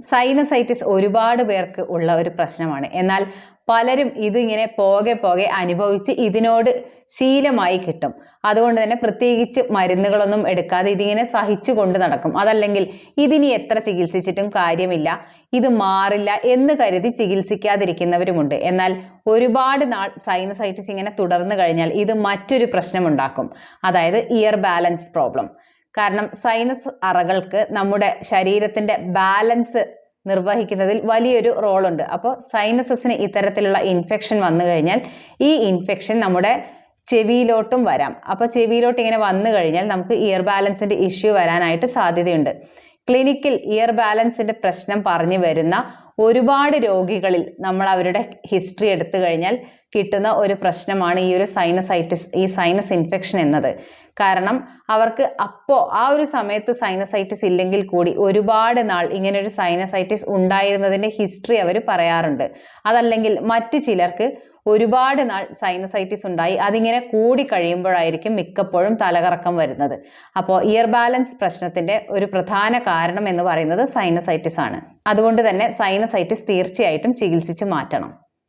Sinusitis ഒരുപാട് പേർക്ക് ഉള്ള ഒരു പ്രശ്നമാണ്. എന്നാൽ പലരും ഇതിങ്ങനെ പോകെ പോകെ അനുഭവിച്ച് ഇതിനോട് ശീലമായി കിട്ടും. അതുകൊണ്ട് തന്നെ പ്രത്യേകിച്ച് മരുന്നുകളൊന്നും എടുക്കാതെ ഇതിങ്ങനെ സഹിച്ചു കൊണ്ട് നടക്കും. അതല്ലെങ്കിൽ ഇതിനി എത്ര ചികിത്സിച്ചിട്ടും കാര്യമില്ല. ഇത് മാറില്ല എന്ന് കരുതി ചികിത്സിക്കാതിരിക്കുന്നവരുമുണ്ട്. എന്നാൽ ഒരുപാട് നാൾ സൈനസൈറ്റിസ് ഇങ്ങനെ തുടർന്നു കഴിഞ്ഞാൽ ഇത് മറ്റൊരു പ്രശ്നമുണ്ടാക്കും. അതായത് ഇയർ ബാലൻസ് പ്രോബ്ലം കാരണം സൈനസ് അറകൾക്ക് നമ്മുടെ ശരീരത്തിന്റെ ബാലൻസ് നിർവഹിക്കുന്നതിൽ വലിയൊരു റോളുണ്ട് അപ്പോൾ സൈനസസിന് ഇത്തരത്തിലുള്ള ഇൻഫെക്ഷൻ വന്നു കഴിഞ്ഞാൽ ഈ ഇൻഫെക്ഷൻ നമ്മുടെ ചെവിയിലോട്ടും വരാം. അപ്പോൾ ചെവിയിലോട്ട് ഇങ്ങനെ വന്നു കഴിഞ്ഞാൽ നമുക്ക് ഇയർ ബാലൻസിന്റെ ഇഷ്യൂ വരാനായിട്ട് സാധ്യതയുണ്ട്. ക്ലിനിക്കിൽ ഇയർ ബാലൻസിന്റെ പ്രശ്നം പറഞ്ഞു വരുന്ന ഒരുപാട് രോഗികളിൽ നമ്മൾ അവരുടെ ഹിസ്റ്ററി എടുത്തു കഴിഞ്ഞാൽ കിട്ടുന്ന ഒരു പ്രശ്നമാണ് ഈ ഒരു സൈനസൈറ്റിസ് ഈ സൈനസ് ഇൻഫെക്ഷൻ എന്നത്. കാരണം അവർക്ക് അപ്പോൾ ആ ഒരു സമയത്ത് സൈനസൈറ്റിസ് ഇല്ലെങ്കിൽ കൂടി ഒരുപാട് നാൾ ഇങ്ങനെ ഒരു സൈനസൈറ്റിസ് ഉണ്ടായിരുന്നതിന്റെ ഹിസ്റ്ററി അവർ പറയാറുണ്ട്. അതല്ലെങ്കിൽ മറ്റ് ചിലർക്ക് ഒരുപാട് നാൾ സൈനസൈറ്റിസ് ഉണ്ടായി അതിങ്ങനെ കൂടി കഴിയുമ്പോഴായിരിക്കും മിക്കപ്പോഴും തലകറക്കം വരുന്നത്. അപ്പോൾ ഇയർ ബാലൻസ് പ്രശ്നത്തിന്റെ ഒരു പ്രധാന കാരണം എന്ന് പറയുന്നത് സൈനസൈറ്റിസ് ആണ്. അതുകൊണ്ട് തന്നെ സൈനസൈറ്റിസ് തീർച്ചയായിട്ടും ചികിത്സിച്ച് മാറ്റണം.